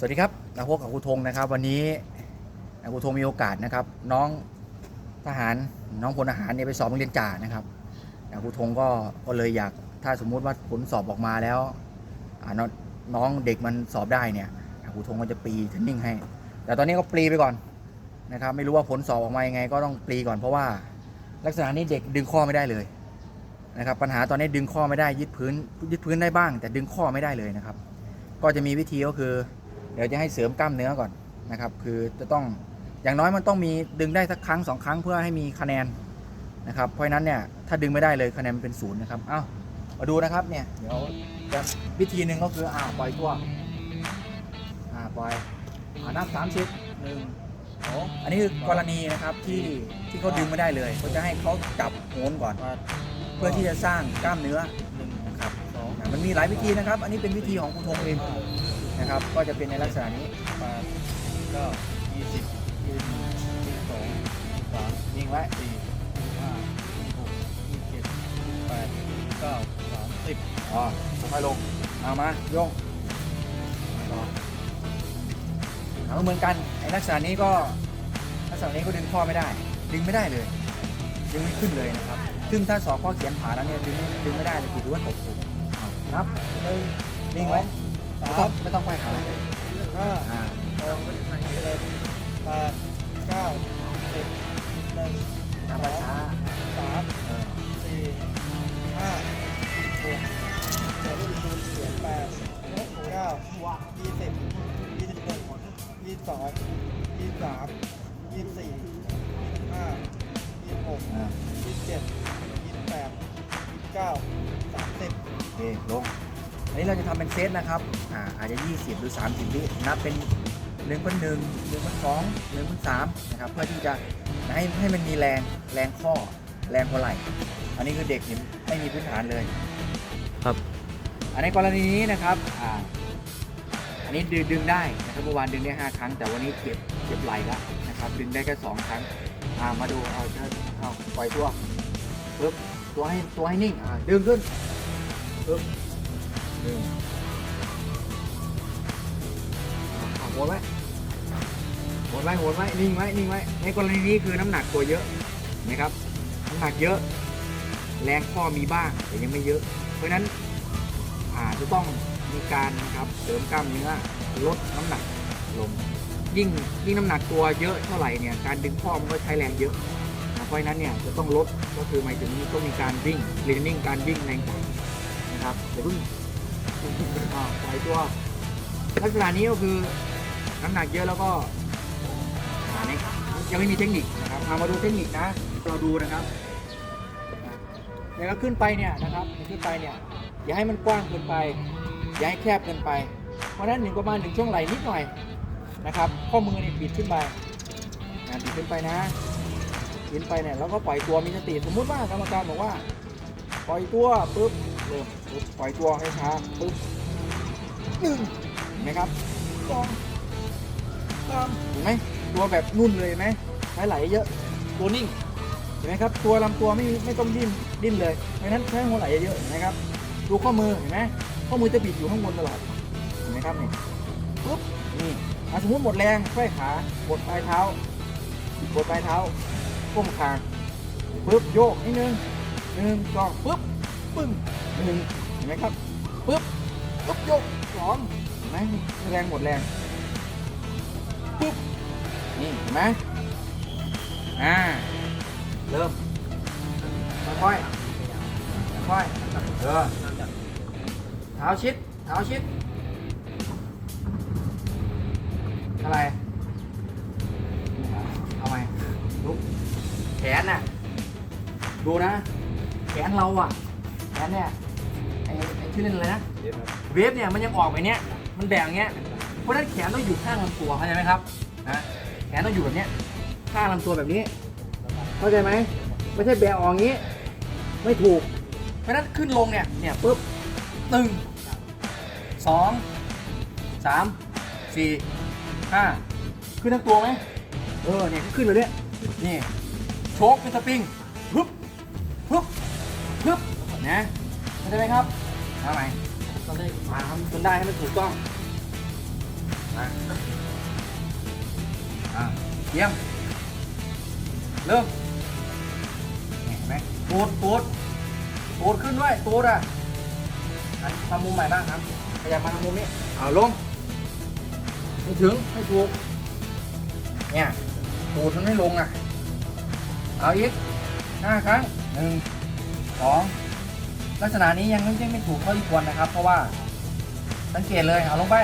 สวัสดีครับนักพบกับครูธงนะครับ วันนี้ครูธงมีโอกาสนะครับ น้องทหารน้องพลทหารเนี่ยไปสอบโรงเรียนจ่านะครับครูธงก็ก็เลยอยากถ้าสมมุติว่าผลสอบออกมาแล้วน้องน้องเด็กมันสอบได้เนี่ยครูธงก็จะปรีเทรนนิ่งให้ แต่ตอนนี้ก็ปรีไปก่อนนะครับ ไม่รู้ว่าผลสอบออกมายังไงก็ต้องปรีก่อนเพราะว่าลักษณะนี้เด็กดึงข้อไม่ได้เลยนะครับ ปัญหาตอนนี้ดึงข้อไม่ได้ยึดพื้นยึดพื้นได้บ้าง แต่ดึงข้อไม่ได้เลยนะครับ ก็จะมีวิธีก็คือ ดี๋ยวจะให้เสริมกล้ามเนื้อก่อนนะครับ คือจะต้องอย่างน้อยมันต้องมีดึงได้สักครั้งสองครั้งเพื่อให้มีคะแนนนะครับเพราะฉะนั้นเนี่ยถ้าดึงไม่ได้เลยคะแนนมันเป็นศูนย์นะครับเอ้ามาดูนะครับเนี่ยเดี๋ยวจะวิธีหนึ่งก็คืออ่าปล่อยตัวอ่าปล่อยอ่านับสามสิบหนึ่งองอันนี้คือกรณีนะครับที่ที่เขาดึงไม่ได้เลยเขาจะให้เขาจับโหนก่อน เพื่อที่จะสร้างกล้ามเนื้อนะครับมันมีหลายวิธีนะครับ อันนี้เป็นวิธีของคุณธงเอง นะครับ ก็จะเป็นในลักษณะนี้ปดก้ายี่สิบยี่สิบยี่สิบสองยี่สิบสามยิงไว้สี่ห้าหกยี่สิบเจ็ดยี่สิบแปดยี่สิบเก้าสามสิบอ๋อค่อยๆลงเอามาโยงเอาเหมือนกันไอ้ลักษณะนี้ก็ลักษณะนี้ก็ดึงข้อไม่ได้ ดึงไม่ได้เลยดึงไม่ขึ้นเลยนะครับ ซึ่งถ้าสอบข้อเขียนผ่านแล้วเนี่ยดึงดึงไม่ได้เลยถือว่าตกสูงนับเลยนิ่งไว้ ไม่ต้องไม่ต้องไปขาเลยห้าอ่าหกเจ็ดแปดเก้าสิบหนึ่งนับช้าสามๆเออสี่ห้าหกเจ็ดแปดเก้ายี่สิบยี่สิบหนึ่งยี่สิบสองยี่สิบสามยี่สิบสี่ยี่สิบห้ายี่สิบหกอ่ายี่สิบเจ็ดยี่สิบแปดยี่สิบเก้าสามสิบ โอเคลงอันนี้เราจะทำเป็นเซตนะครับ อ่าอาจจะ 20 หรือ 30 วินับเป็น1นึ่งพันหนึ่งหนึ่งพันสองหนึ่งพันสามนะครับเพื่อที่จะให้ให้มันมีแรงแรงข้อแรงหัวไหล่อันนี้คือเด็กเนี่ยไม่มีพื้นฐานเลยครับ อันในกรณีนี้นะครับอ่าอันนี้ดึงดึงได้นะครับเมื่อวานดึงได้ 5 ครั้ง แต่วันนี้เจ็บเจ็บไหล่แล้วนะครับดึงได้แค่2ครั้งอ่ามาดูเอาเชิญเอาปล่อยตัวปึ๊บตัวให้ตัวให้นิ่งอ่าดึงขึ้นปึ๊บดึง อ่าโหนไว้โหนไว้โหนไว้นิ่งไว้นิ่งไว้ในกรณีนี้คือน้ำหนักตัวเยอะนะครับน้ำหนักเยอะ แรงข้อมีบ้างแต่ยังไม่เยอะ เพราะฉะนั้นอาจจะต้องมีการนะครับเสริมกล้ามเนื้อลดน้ำหนักลงยิ่งยิ่งน้ำหนักตัวเยอะเท่าไหร่เนี่ยการดึงข้อมันก็ใช้แรงเยอะนะเพราะฉะนั้นเนี่ยจะต้องลดก็คือหมายถึงต้องมีการวิ่งเรียนนิ่งการวิ่งแรงกว่านะครับเดี๋ยวเพิ่งอ่าปล่อยตัวลักษณะนี้ก็คือ น้ำหนักเยอะแล้วก็อันนี้ยังไม่มีเทคนิคนะครับเอามาดูเทคนิคนะ เราดูนะครับเนี่ยเราขึ้นไปเนี่ยนะครับขึ้นไปเนี่ยอย่าให้มันกว้างเกินไป อย่าให้แคบเกินไป เพราะนั้นหนึ่งประมาณหนึ่งช่วงไหล่นิดหน่อยนะครับ ข้อมือเนี่ยบิดขึ้นไปนะบิดขึ้นไปนะบิดไปเนี่ยแล้วก็ปล่อยตัวมีสติสมมุติว่ากรรมการบอกว่า ปล่อยตัวปุ๊บเริ่มปล่อยตัวให้ช้าปุ๊บหนึ่งเห็นไหมครับสอง เห็นไหมตัวแบบนุ่นเลยเห็นไหมไหลๆเยอะตัวนิ่งเห็นไหมครับตัวลำตัวไม่ไม่ต้องดิ้นดิ้นเลยเพราะนั้นใช้หัวไหล่เยอะเห็นไหมครับดูข้อมือเห็นไหมข้อมือจะบิดอยู่ข้างบนตลอดเห็นไหมครับนี่ปุ๊บนี่อะสมมติหมดแรงค่อยขาบดปลายเท้าบดปลายเท้าก้มคางปุ๊บโยกนิดนึงหนึ่งสองปุ๊บปึ้งหนึ่งเห็นไหมครับปุ๊บปุ๊บโยกสองเห็นไหมแรงหมดแรง ปุ๊บนี่เห็นไหมอ่า เริ่ม ค่อยๆค่อยๆเออเท้าชิด เท้าชิด อะไร เอาไหมลุก แขนน่ะ ดูนะ แขนเราอะ แขนเนี่ย ไอ้ไอ้ชื่อเล่นอะไรนะ เวฟเนี่ยมันยังออกไปเนี้ย มันแบ่งอย่างเงี้ยเพ ราะฉะนั้นแขนต้องอยู่ข้างลำตัวเข้าใจไหมครับนะแขนต้องอยู่แบบเนี้ยข้างลำตัวแบบนี้ เข้าใจไหมไม่ใช่แบะออกอย่างนี้ ไม่ถูก เพราะฉะนั้นขึ้นลงเนี่ยเนี่ยปุ๊บหนึ่งสองสามสี่ห้าขึ้นทั้งตัวไหมเออเนี่ยขึ้นเลยเนี่ยนี่โชกเป็นสปริงฮึบฮึบฮึบนะเข้าใจไหมครับทำไมต้องได้มาทำจนได้ให้มันถูกต้อง มาอะเยี่ยม เริ่มเห็นไหมตูดตูดตูดขึ้นด้วยตูดอะอันทำมุมใหม่บ้างครับขยับมาทำมุมนี้เอาลงไม่ถึงไม่ถูกเนี่ยตูดมันไม่ลงอะ เอาอีกห้าครั้งหนึ่งสองลักษณะนี้ยังไม่ยังไม่ถูกเท่าที่ควรนะครับ เพราะว่าสังเกตเลยเอาลงไป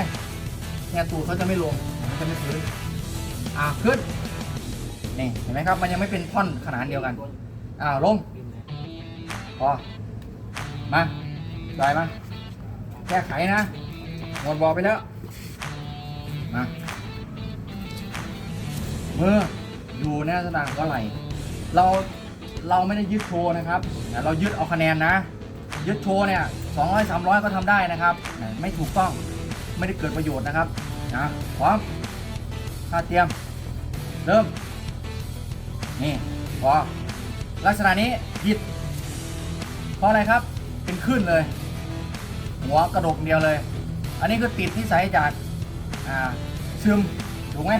เนี่ยตูดเขาจะไม่ลงมันจะไม่พื้นอ่าขึ้นนี่เห็นไหมครับมันยังไม่เป็นท่อนขนานเดียวกันอ้าลงพอมาได้มาแก้ไขนะหมดบอไปแล้วมาเมื่ออยู่ในลักษณะหัวไหลเราเราไม่ได้ยึดโชว์นะครับเรายึดเอาคะแนนนะ ยึดโชว์เนี่ยสองร้อยสามร้อยก็ทำได้นะครับ ไม่ถูกต้อง ไม่ได้เกิดประโยชน์นะครับนะพร้อมถ้าเตรียม เริ่ม นี่พอลักษณะนี้ผิด เพราะอะไรครับ เป็นขึ้นเลย หัวกระดกเดียวเลย อันนี้คือติดที่ใส่จาก อ่า ซึม ถูกไหม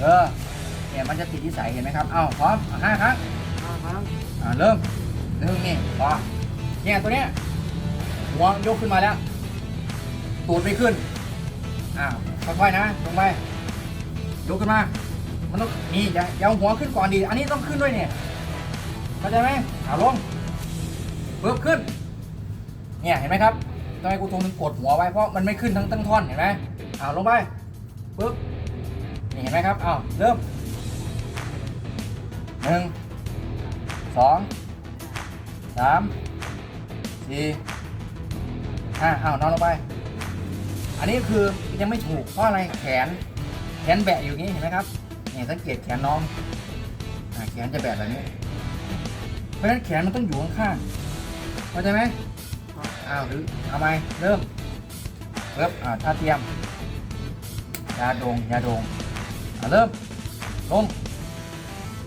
เออ เนี่ยมันจะติดที่ใส่เห็นไหมครับ เอาพร้อมอะห้าครั้งห้าครั้งอ่าเริ่มหนึ่งนี่พอเนี่ยตัวเนี้ยหัวยกขึ้นมาแล้ว ตูดไม่ขึ้น อ่าค่อยๆนะ ลงไปยกขึ้นมา มันต้องนี่อย่าอย่าเอาหัวขึ้นก่อนดี อันนี้ต้องขึ้นด้วยเนี่ยเข้าใจไหมเอาลงปึ๊บขึ้น เนี่ยเห็นไหมครับทำไมกูโทรมึงกดหัวไว้เพราะมันไม่ขึ้นทั้งตั้งท่อนเห็นไหมเอาลงไปปึ๊บนี่เห็นไหมครับเอาเริ่มหนึ่งสองสามสี่ห้าเอานอนลงไป อันนี้คือยังไม่ถูกเพราะอะไรแขน แขนแบะอยู่นี้เห็นไหมครับเนี่สังเกตแขนน้องอแขนจะแบะแบบนี้ เพราะฉะนั้นแขนมันต้องอยู่ข้างๆเข้าใจไหมอ้าวหรือเอาไหมเริ่มเริ่มอ่าท่าเตรียมยาดงยาดงอ่าเริ่มลง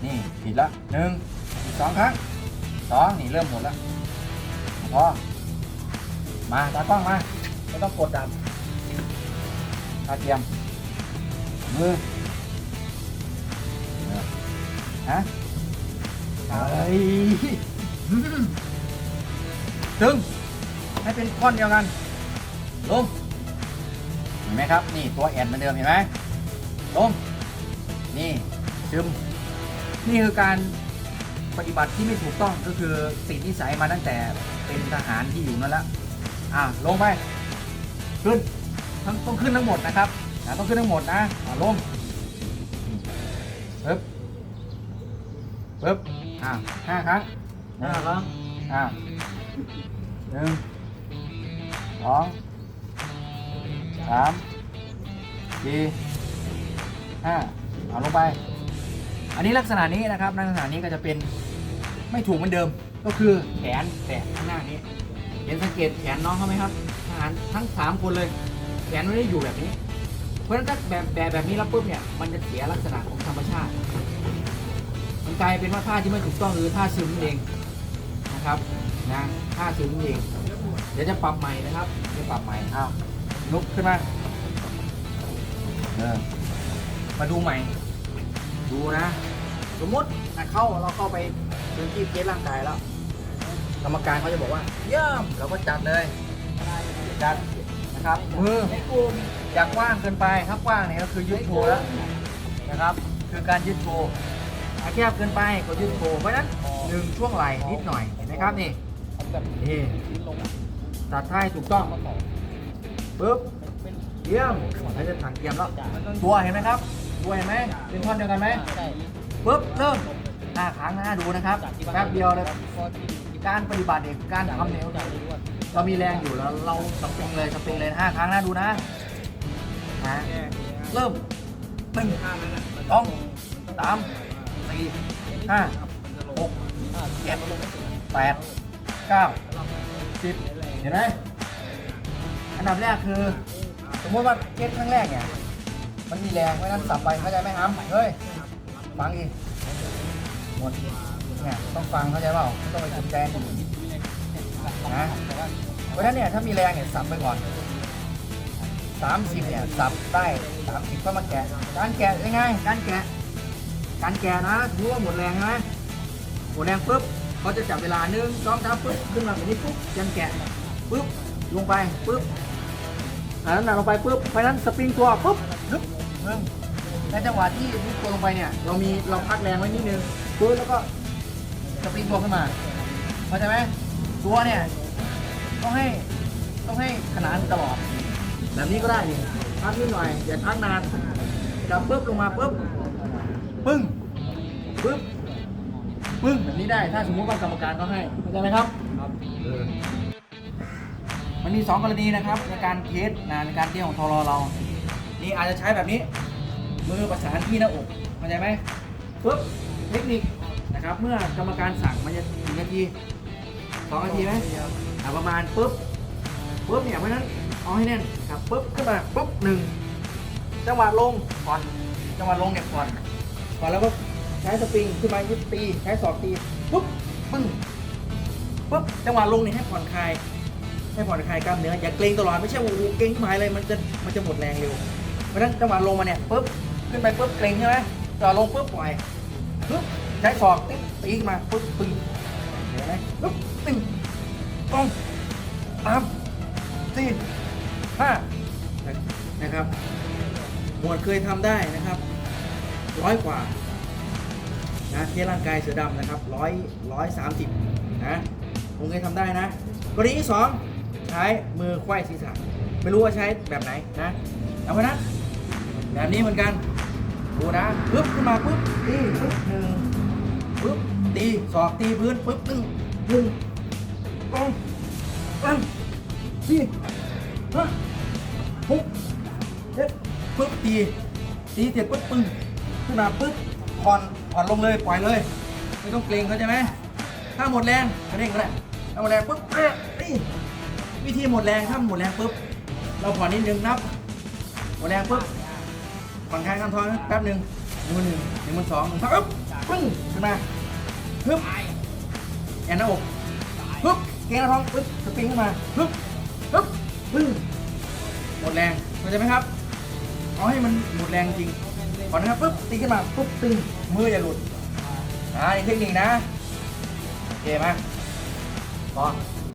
นี่ผิดละหนึ่งสองครั้งสองนี่เริ่มหมดแล้วพอมาตากล้องมาไม่ต้องกดดัน ท่าเตรียมมือฮะเฮ้ยอืมตึงให้เป็นก้อนเดียวกันลงเห็นไหมครับ นี่ตัวแอนเหมือนเดิมเห็นไหมลงนี่ซึมนี่คือการปฏิบัติที่ไม่ถูกต้องก็คือสิ่งที่ใส่มาตั้งแต่เป็นทหารที่อยู่นั่นล้วอ่าลงไป ขึ้น ทั้งต้องขึ้นทั้งหมดนะครับนะต้องขึ้นทั้งหมดนะอ่าลงปึ๊บปึ๊บอ่าห้าครั้งห้าครั้งอ่าหนึ่งสองสามสี่ห้าเอาลงไป อันนี้ลักษณะนี้นะครับลักษณะนี้ก็จะเป็นไม่ถูกเหมือนเดิมก็คือแขนแตะข้างหน้านี้ เห็นสังเกตแขนน้องเขาไหมครับทหารทั้งสามคนเลยแขนไม่ได้อยู่แบบนี้ เพราะฉะนั้นถ้าแบบแบบแบบนี้แล้วปุ๊บเนี่ย มันจะเสียลักษณะของธรรมชาติ มันกลายเป็นว่าท่าที่ไม่ถูกต้องคือท่าซึมนั่นเองนะครับนะท่าซึมนั่นเอง เดี๋ยวจะปรับใหม่นะครับจะปรับใหม่อ้าวลุกขึ้นมาเออมาดูใหม่ ดูนะ สมมตินะเข้าเราเข้าไปพื้นที่เทสร่างกายแล้ว กรรมการเขาจะบอกว่า เยี่ยมเราก็จัดเลยจัดนะ ครับมืออยากกว้างเกินไปถ้ากว้างเนี่ยก็คือยึดโชว์แล้วนะครับ คือการยึดโชว์ถ้าแคบเกินไปก็ยึดโชว์เพราะนั้นหนึ่งช่วงไหล่นิดหน่อยเห็นไหมครับนี่นี่ตัดท่าให้ถูกต้องปึ๊บเยี่ยมเราจะถังเตรียมแล้วตัวเห็นไหมครับตัวเห็นไหมเป็นท่อนเดียวกันไหมปึ๊บเริ่มหน้าค้างหน้าดูนะครับแป๊บเดียวเลยการปฏิบัติเนี่ยการทำเนี่ย เรามีแรงอยู่แล้วเราสปริงเลยสปริงเลยห้าครั้งนะดูนะนะเริ่มหนึ่งสองสามสี่ห้าหกเจ็ดแปดเก้าสิบเห็นไหมอันดับแรกคือ สมมติว่าเก็ตครั้งแรกเนี่ยมันมีแรงไม่งั้นสับไปเข้าใจไหมครับเฮ้ยฟังอีกหมดเนี่ยต้องฟังเข้าใจเปล่าต้องไปกดแกนนะ เพราะฉะนั้นเนี่ยถ้ามีแรงเนี่ยสับไปก่อน 30เนี่ยสับได้30ก็มาแกะ การแกะยังไงการแกะ การแกะนะรู้ว่าหมดแรงใช่ไหมหมดแรงปุ๊บเขาจะจับเวลาหนึ่งสองสามปุ๊บขึ้นมาแบบนี้ปุ๊บยันแกะปุ๊บลงไปปุ๊บอันนั้นนะลงไปปุ๊บเพราะนั้นสปริงตัวปุ๊บลึบหนึ่งในจังหวะที่ลึกตัวลงไปเนี่ยเรามีเราพักแรงไว้นิดนึงปุ๊บแล้วก็สปริงตัวขึ้นมาเข้าใจไหมตัวเนี่ย ต้องให้ต้องให้ขนานตลอด แบบนี้ก็ได้นี่พักนิดหน่อยอย่าพักนานจับปุ๊บลงมาปุ๊บปึ้งปุ๊บปึ้งแบบนี้ได้ถ้าสมมติว่ากรรมการเขาให้เข้าใจไหมครับครับมันมีสองกรณีนะครับ ในการเทสนะในการเที่ยวของทรเรา นี่อาจจะใช้แบบนี้ มือประสานที่หน้าอกเข้าใจไหมปุ๊บเทคนิคนะครับ เมื่อกรรมการสั่งมันจะกี่นาทีสองนาทีไหม อะประมาณปุ๊บปุ๊บเนี่ยเพราะฉะนั้นเอาให้แน่นครับปุ๊บขึ้นมาปุ๊บหนึ่งจังหวะลงก่อนจังหวะลงเนี่ยก่อนก่อนแล้วก็ใช้สปริงขึ้นมายึดตีใช้ศอกตีปุ๊บปึ้งปุ๊บจังหวะลงเนี่ยให้ผ่อนคลายให้ผ่อนคลายกล้ามเนื้ออย่าเกรงตลอดไม่ใช่โอ้โหเกรงขึ้นมาเลยมันจะมันจะหมดแรงเร็วเพราะฉะนั้นจังหวะลงมาเนี่ยปุ๊บขึ้นไปปุ๊บเกรงใช่ไหมจ่อลงปุ๊บปล่อยปุ๊บใช้ศอกติ๊กตีมาปุ๊บปึ้งเห็นไหมปุ๊บตึ้ง ตรงสามสี่ห้านะครับ หมวดเคยทำได้นะครับร้อยกว่านะเทสร่างกายเสือดำนะครับร้อยร้อยสามสิบนะผมเคยทำได้นะกรณีที่สองใช้มือควายศีรษะไม่รู้ว่าใช้แบบไหนนะเอาไปนะแบบนี้เหมือนกันดูนะปึ๊บขึ้นมาปึ๊บตีปึ๊บหนึ่งปึ๊บตีศอกตีพื้นปึ๊บตึ้งหนึ่ง ตีตีเสร็จปึ๊บปึ้งขึ้นมาปึ๊บผ่อนผ่อนลงเลยปล่อยเลย ไม่ต้องเกรงเข้าใจไหมถ้าหมดแรงก็เร่งก็ได้ถ้าหมดแรงปุ๊บเอ๊ะนี่วิธีหมดแรงถ้าหมดแรงปุ๊บเราผ่อนนิดนึงนับ หมดแรงปุ๊บผ่อนคลายกล้ามท้องแป๊บหนึ่งหนึ่งหนึ่งหนึ่งสองหนึ่งสองปึ๊บปึ้งขึ้นมาปึ๊บแอนหน้าอกปึ๊บเกรงหน้าท้องปึ๊บสปริงขึ้นมาปึ๊บปึ๊บปึ้งหมดแรงเข้าใจไหมครับ เอาให้มันหมดแรงจริงผ่อนนะครับปุ๊บตีขึ้นมาปุ๊บตึงมืออย่าหลุดอ่านี่เทคนิคนะโอเคไหมพอ